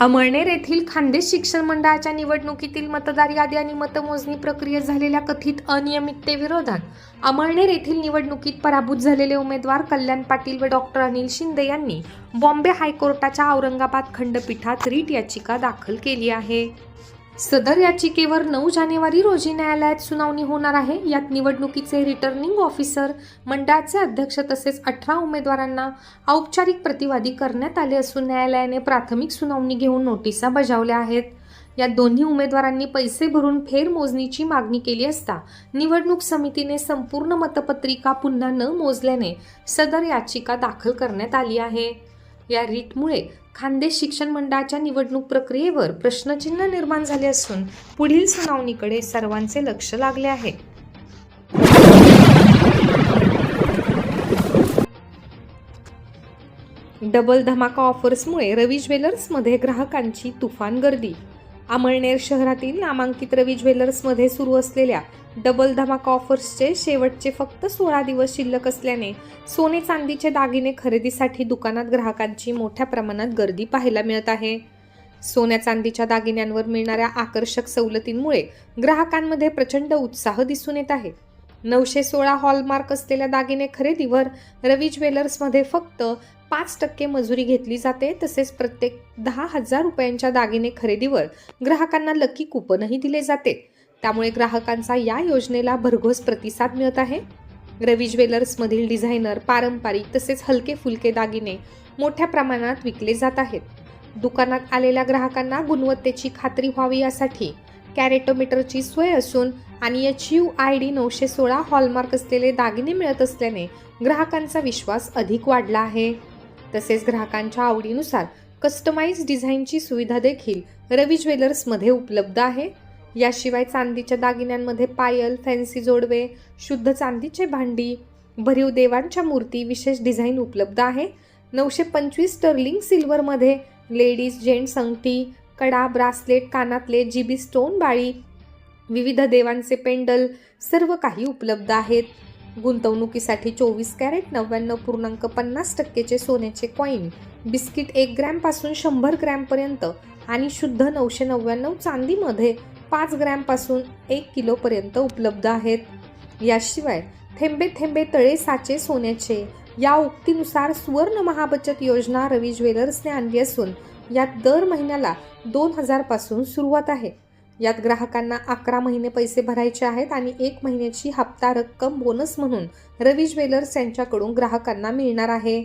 अमळनेर येथील खानदेश शिक्षण मंडळाच्या निवडणुकीतील मतदार यादी आणि मतमोजणी प्रक्रियेत झालेल्या कथित अनियमिततेविरोधात अमळनेर येथील निवडणुकीत पराभूत झालेले उमेदवार कल्याण पाटील व डॉक्टर अनिल शिंदे यांनी बॉम्बे हायकोर्टाच्या औरंगाबाद खंडपीठात रीट याचिका दाखल केली आहे. सदर याचिकेवर नऊ जानेवारी रोजी न्यायालयात सुनावणी होणार आहे. यात निवडणुकीचे रिटर्निंग ऑफिसर मंडळाचे अध्यक्ष तसेच अठरा उमेदवारांना औपचारिक प्रतिवादी करण्यात आले असून न्यायालयाने प्राथमिक सुनावणी घेऊन नोटिसा बजावल्या आहेत. या दोन्ही उमेदवारांनी पैसे भरून फेरमोजणीची मागणी केली असता निवडणूक समितीने संपूर्ण मतपत्रिका पुन्हा न मोजल्याने सदर याचिका दाखल करण्यात आली आहे. या रीटमुळे खानदेश शिक्षण मंडळाच्या निवडणूक प्रक्रियेवर प्रश्नचिन्ह निर्माण झाले असून पुढील सुनावणीकडे सर्वांचे लक्ष लागले आहे. डबल धमाका ऑफर्समुळे रवी ज्वेलर्समध्ये ग्राहकांची तुफान गर्दी. अमळनेर शहरातील नामांकित रवी ज्वेलर्समध्ये सुरू असलेल्या डबल धमाका ऑफर्सचे शेवटचे फक्त सोळा दिवस शिल्लक असल्याने सोने चांदीचे दागिने खरेदीसाठी दुकानात ग्राहकांची मोठ्या प्रमाणात गर्दी पाहायला मिळत आहे. सोन्या चांदीच्या दागिन्यांवर मिळणाऱ्या आकर्षक सवलतींमुळे ग्राहकांमध्ये प्रचंड उत्साह दिसून येत आहे. नऊशे सोळा हॉलमार्क असलेल्या दागिने खरेदीवर रवी ज्वेलर्समध्ये फक्त पाच टक्के मजुरी घेतली जाते तसेच प्रत्येक दहा हजार रुपयांच्या दागिने खरेदीवर ग्राहकांना लकी कुपनही दिले जाते. त्यामुळे ग्राहकांचा या योजनेला भरघोस प्रतिसाद मिळत आहे. रवी ज्वेलर्समधील डिझायनर पारंपरिक तसेच हलके फुलके दागिने मोठ्या प्रमाणात विकले जात आहेत. दुकानात आलेल्या ग्राहकांना गुणवत्तेची खात्री व्हावी यासाठी कॅरेटोमीटरची सोय असून आणि एच यू आय डी नऊशे सोळा हॉलमार्क असलेले दागिने मिळत असल्याने ग्राहकांचा विश्वास अधिक वाढला आहे. तसेच ग्राहकांच्या आवडीनुसार कस्टमाइज डिझाईनची सुविधा देखील रवी ज्वेलर्समध्ये उपलब्ध आहे. याशिवाय चांदीच्या दागिन्यांमध्ये पायल फॅन्सी जोडवे शुद्ध चांदीचे भांडी भरीव देवांच्या मूर्ती विशेष डिझाईन उपलब्ध आहे. नऊशे पंचवीस स्टर्लिंग सिल्वरमध्ये लेडीज जेंट्स अंगठी कडा ब्रासलेट कानातले जीबी स्टोन बाळी विविध देवांचे पेंडल सर्व काही उपलब्ध आहेत. गुंतवणुकीसाठी चोवीस कॅरेट नव्याण्णव पूर्णांक पन्नास टक्केचे सोन्याचे कॉईन बिस्किट एक ग्रॅमपासून शंभर ग्रॅमपर्यंत आणि शुद्ध नऊशे नव्याण्णव चांदीमध्ये पाच ग्रॅमपासून एक किलोपर्यंत उपलब्ध आहेत. याशिवाय थेंबे थेंबे तळे साचे सोन्याचे या उक्तीनुसार सुवर्ण महाबचत योजना रवी ज्वेलर्सने आणली असून यात दर महिन्याला दोन हजारपासून सुरुवात आहे. यात ग्राहकांना अकरा महिने पैसे भरायचे आहेत आणि एक महिन्याची हप्ता रक्कम बोनस म्हणून रवी ज्वेलर्स यांच्याकडून ग्राहकांना मिळणार आहे.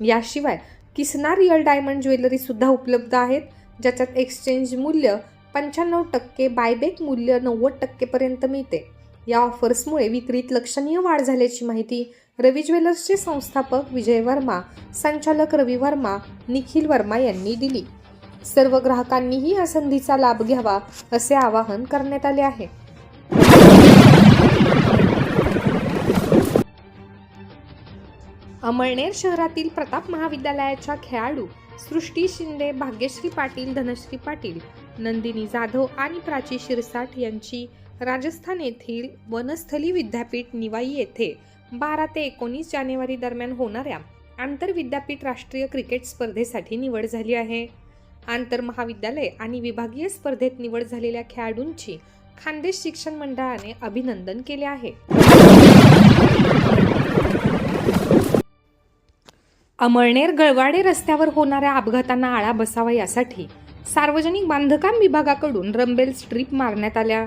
याशिवाय किसना रिअल डायमंड ज्वेलरी सुद्धा उपलब्ध आहेत ज्याच्यात एक्सचेंज मूल्य पंच्याण्णव टक्के बायबॅक मूल्य नव्वद टक्केपर्यंत मिळते. या ऑफर्समुळे विक्रीत लक्षणीय वाढ झाल्याची माहिती रवी ज्वेलर्सचे संस्थापक विजय वर्मा संचालक रवी वर्मा निखिल वर्मा यांनी दिली. सर्व ग्राहकांनीही या संधीचा लाभ घ्यावा असे आवाहन करण्यात आले आहे. अमळनेर शहरातील प्रताप महाविद्यालयाच्या खेळाडू सृष्टी शिंदे भाग्यश्री पाटील धनश्री पाटील नंदिनी जाधव आणि प्राची शिरसाट यांची राजस्थान येथील वनस्थली विद्यापीठ निवाई येथे बारा ते एकोणीस जानेवारी दरम्यान होणाऱ्या आंतरविद्यापीठ राष्ट्रीय क्रिकेट स्पर्धेसाठी निवड झाली आहे. आंतर महाविद्यालय आणि विभागीय स्पर्धेत निवड झालेल्या खेळाडूंची खानदेश शिक्षण मंडळाने अभिनंदन केले आहे. अमळनेर गळवाडे रस्त्यावर होणाऱ्या अपघातांना आळा बसावा यासाठी सार्वजनिक बांधकाम विभागाकडून रंबेल स्ट्रीप मारण्यात आल्या.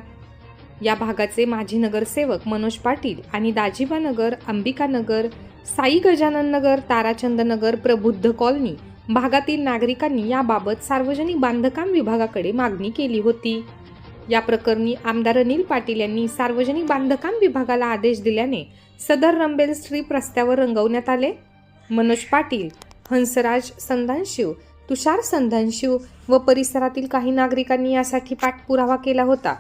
या भागाचे माजी नगरसेवक मनोज पाटील आणि दाजिबा नगर अंबिका नगर साई गजानन नगर ताराचंद नगर प्रबुद्ध कॉलनी भागातील नागरिकांनी याबाबत सार्वजनिक बांधकाम विभागाकडे मागणी केली होती. या प्रकरणी आमदार अनिल पाटील यांनी सार्वजनिक बांधकाम विभागाला आदेश दिल्याने सदर रंबेल स्ट्रीप रस्त्यावर रंगवण्यात आले. मनोज पाटील हंसराज संदानशिव तुषार संधनशिव व परिसरातील काही नागरिकांनी यासाठी पाठपुरावा केला होता.